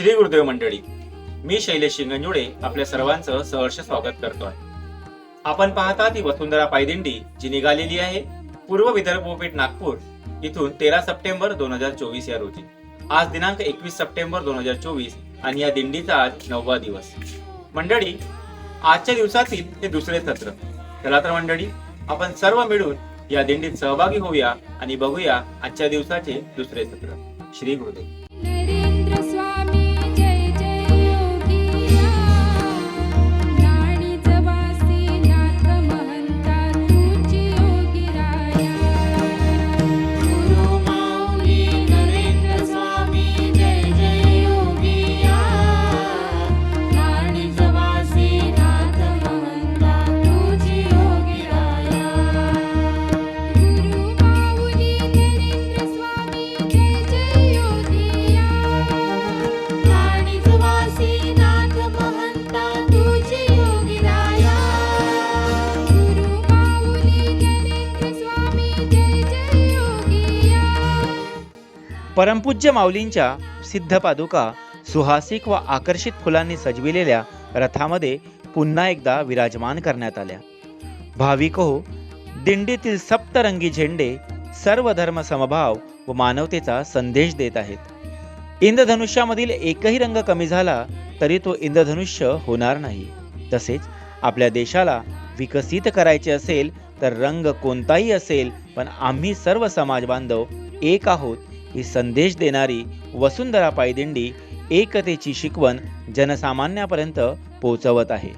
श्री गुरुदेव मंडळी मी शैलेश शिंगंजुडे आपल्या सर्वांचं सहर्ष स्वागत करतोय. आपण पाहता ती वसुंधरा पायदिंडी जी निघालेली आहे पूर्व विदर्भपीठ नागपूर इथून तेरा सप्टेंबर दोन हजार चोवीस या रोजी. आज दिनांक एकवीस सप्टेंबर दोन हजार चोवीस आणि या दिंडीचा आज नववा दिवस. मंडळी आजच्या दिवसातील हे दुसरे सत्र. चला तर मंडळी आपण सर्व मिळून या दिंडीत सहभागी होऊया आणि बघूया आजच्या दिवसाचे दुसरे सत्र. श्री गुरुदेव. परमपूज्य माऊलींच्या सिद्ध पादुका सुहासिक व आकर्षित फुलांनी सजविलेल्या रथामध्ये पुन्हा एकदा विराजमान करण्यात आल्या. भाविक हो दिंडीतील सप्तरंगी झेंडे सर्व धर्म समभाव व मानवतेचा संदेश देत आहेत. इंद्रधनुष्यामधील एकही रंग कमी झाला तरी तो इंद्रधनुष्य होणार नाही. तसेच आपल्या देशाला विकसित करायचे असेल तर रंग कोणताही असेल पण आम्ही सर्व समाज बांधव एक आहोत ही संदेश देणारी वसुंधरा पायदिंडी एकतेची शिकवण जनसामान्यापर्यंत पोहोचवत आहे.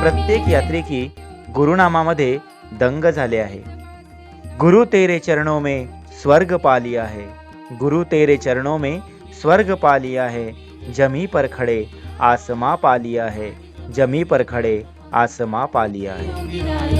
प्रत्येक यात्रिकी गुरुनामामध्ये दंग झाले आहे. गुरु तेरे चरणों में स्वर्ग पा लिया है गुरु तेरे चरणों में स्वर्ग पा लिया है जमी पर खड़े आसमा पा लिया है जमी पर खड़े आसमा पा लिया है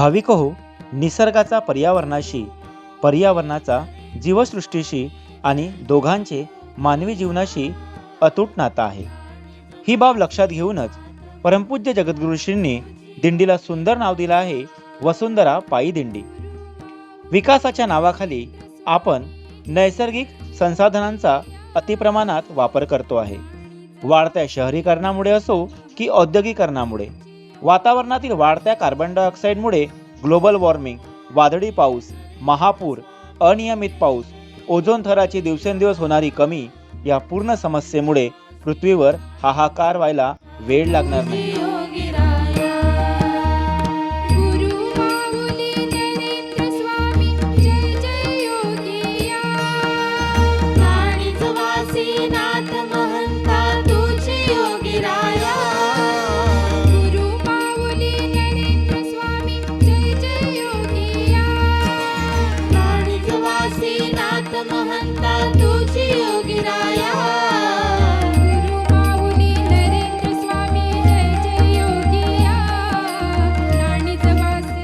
भाविक हो निसर्गाचा पर्यावरणाशी पर्यावरणाचा जीवसृष्टीशी आणि दोघांचे मानवी जीवनाशी अतूट नातं आहे. ही बाब लक्षात घेऊनच परमपूज्य जगद्गुरुश्रींनी दिंडीला सुंदर नाव दिलं आहे वसुंधरा पायी दिंडी. विकासाच्या नावाखाली आपण नैसर्गिक संसाधनांचा अतिप्रमाणात वापर करतो आहे. वाढत्या शहरीकरणामुळे असो की औद्योगिकरणामुळे. वातावरणातील वाढत्या कार्बन डायऑक्साईडमुळे ग्लोबल वॉर्मिंग वादळी पाऊस महापूर अनियमित पाऊस ओझोन थराची दिवसेंदिवस होणारी कमी या पूर्ण समस्येमुळे पृथ्वीवर हाहाकार व्हायला वेळ लागणार नाही.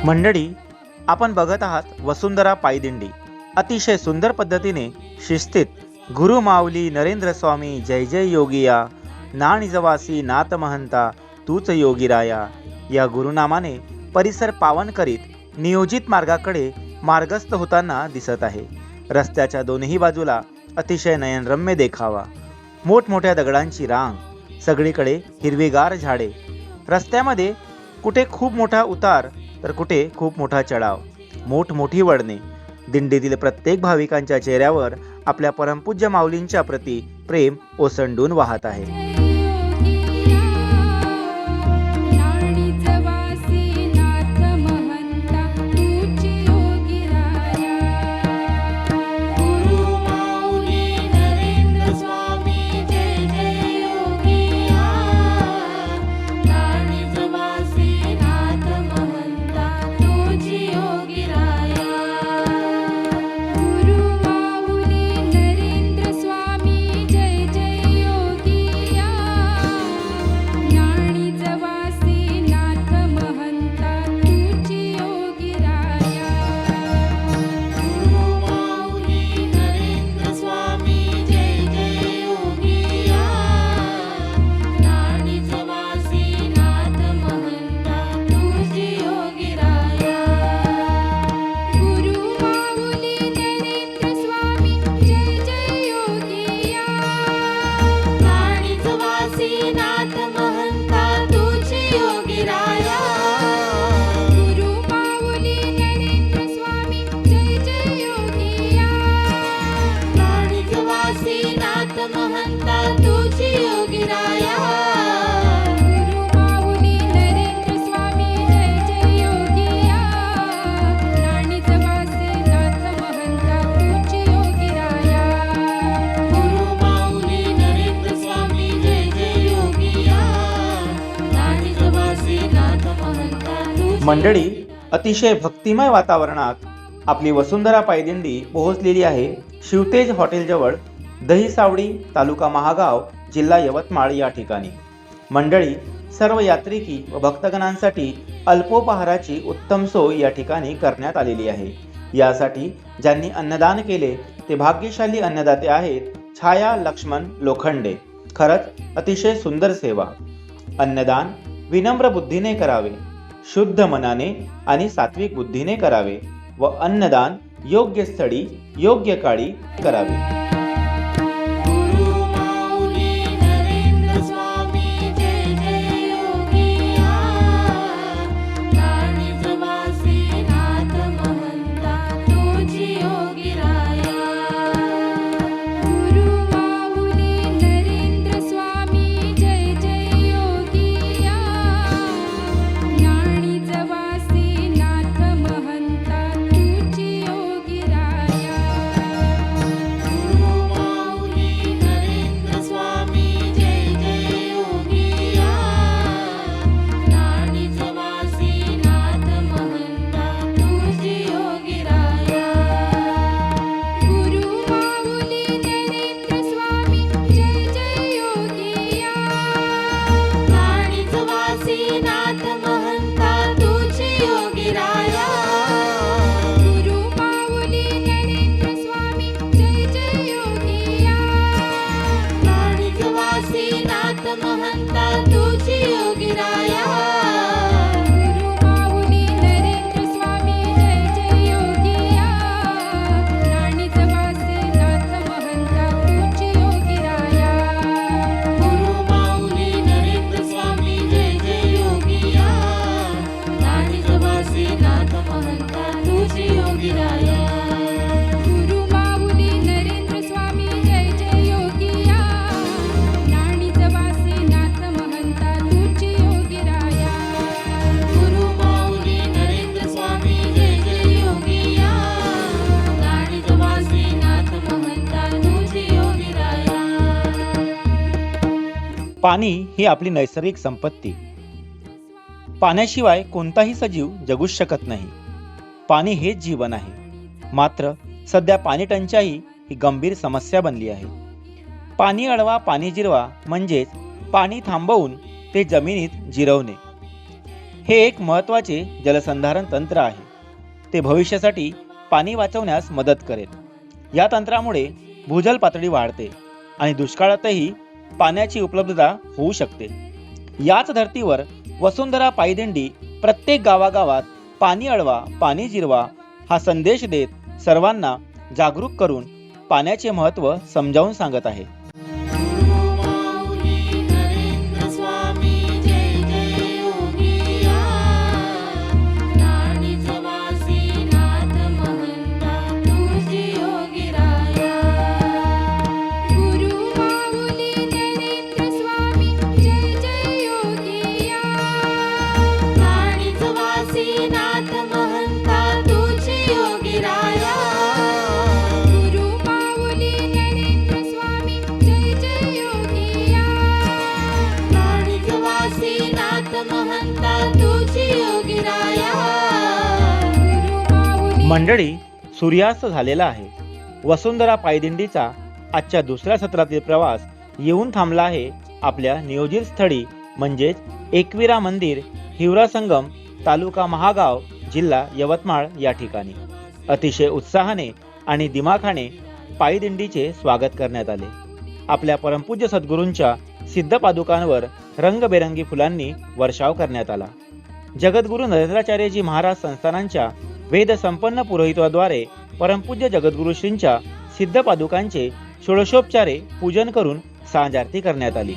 मंडळी आपण बघत आहात वसुंधरा पायदिंडी. अतिशय सुंदर पद्धतीने शिस्तीत गुरु माऊली नरेंद्र स्वामी जय जय योगिया ना नाथ महंता तूच योगीराया. या गुरुनामाने परिसर पावन करीत नियोजित मार्गाकडे मार्गस्थ होताना दिसत आहे. रस्त्याच्या दोन्ही बाजूला अतिशय नयनरम्य देखावा. मोठमोठ्या दगडांची रांग सगळीकडे हिरवीगार झाडे. रस्त्यामध्ये कुठे खूप मोठा उतार तर कुठे? खूप मोठा चढाव. मोठमोठी वळणे. दिंडीतील प्रत्येक भाविकांच्या चेहऱ्यावर आपल्या परमपूज्य माऊलींच्या प्रती प्रेम ओसंडून वाहत आहे. मंडळी अतिशय भक्तिमय वातावरणात आपली वसुंधरा पायदिंडी पोहोचलेली आहे शिवतेज हॉटेलजवळ दही सावडी तालुका महागाव जिल्हा यवतमाळ या ठिकाणी. मंडळी सर्व यात्रिकी व भक्तगणांसाठी अल्पोपहाराची उत्तम सोय या ठिकाणी करण्यात आलेली आहे. यासाठी ज्यांनी अन्नदान केले ते भाग्यशाली अन्नदाते आहेत छाया लक्ष्मण लोखंडे. खरंच अतिशय सुंदर सेवा. अन्नदान विनम्र बुद्धीने करावे. शुद्ध मनाने आणि सात्विक बुद्धीने करावे व अन्नदान योग्य स्थळी योग्य काळी करावे. ही आपली नैसर्गिक संपत्ती. पाण्याशिवाय कोणताही सजीव जगूच शकत नाही. पाणी हेच जीवन आहे. मात्र सध्या पाणी टंचाई ही गंभीर समस्या बनली आहे. पाणी अडवा पाणी जिरवा म्हणजेच पाणी थांबवून ते जमिनीत जिरवणे. हे एक महत्त्वाचे जलसंधारण तंत्र आहे. ते भविष्यासाठी पाणी वाचवण्यास मदत करेल. या तंत्रामुळे भूजल पातळी वाढते आणि दुष्काळातही पाण्याची उपलब्धता होऊ शकते. याच धर्तीवर वसुंधरा पायदिंडी प्रत्येक गावागावात पाणी अडवा पाणी जिरवा हा संदेश देत सर्वांना जागरूक करून पाण्याचे महत्त्व समजावून सांगत आहे. सूर्यास्त झालेला आहे. वसुंधरा पायदिंडीचा आजच्या दुसऱ्या सत्रातील प्रवास येऊन थांबला आहे आपल्या नियोजित स्थळी म्हणजेच एकविरा मंदिर हिवरा संगम तालुका महागाव जिल्हा यवतमाळ या ठिकाणी. अतिशय उत्साहाने आणि दिमाखाने पायदिंडीचे स्वागत करण्यात आले. आपल्या परमपूज्य सद्गुरूंच्या सिद्धपादुकांवर रंगबेरंगी फुलांनी वर्षाव करण्यात आला. जगद्गुरू नरेंद्राचार्यजी महाराज संस्थानांच्या वेद संपन्न पुरोहित्वाद्वारे परमपूज्य जगद्गुरू श्रींच्या सिद्ध पादुकांचे षोडशोपचारे पूजन करून सांजारती करण्यात आली.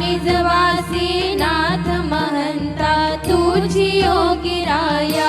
निजवासी नाथ महंता तुझी योगिराया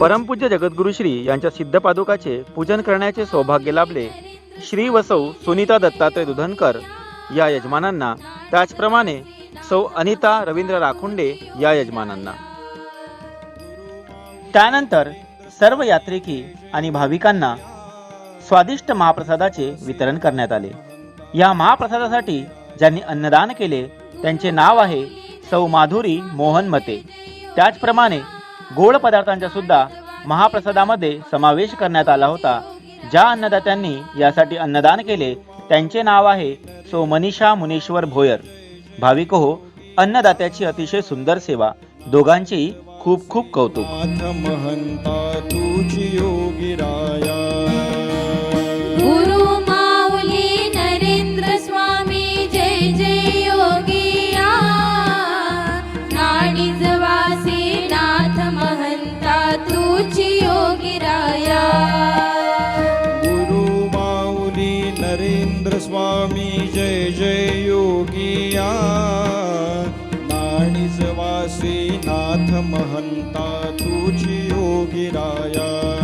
परमपूज्य जगद्गुरु श्री यांच्या सिद्ध पादुकाचे पूजन करण्याचे सौभाग्य लाभले. श्री वसौ सुनीता दत्तात्रय दुधनकर या यजमानांना. त्याचप्रमाणे सौ अनिता रवींद्र राखुंडे या यजमानांना. त्यानंतर सर्व यात्रिकी आणि भाविकांना स्वादिष्ट महाप्रसादाचे वितरण करण्यात आले. या महाप्रसादासाठी ज्यांनी अन्नदान केले त्यांचे नाव आहे सौ माधुरी मोहन मते. त्याचप्रमाणे गोड पदार्थांचा सुद्धा महाप्रसादामध्ये समावेश करण्यात आला होता. ज्या अन्नदात्यांनी यासाठी अन्नदान केले त्यांचे नाव आहे सो मनीषा मुनीश्वर भोयर. भाविक हो अन्नदात्याची अतिशय सुंदर सेवा. दोघांचेही खूप खूप कौतुक. नाथ महंता तुझी योगी राया गुरु महंता तुझी योगी राया।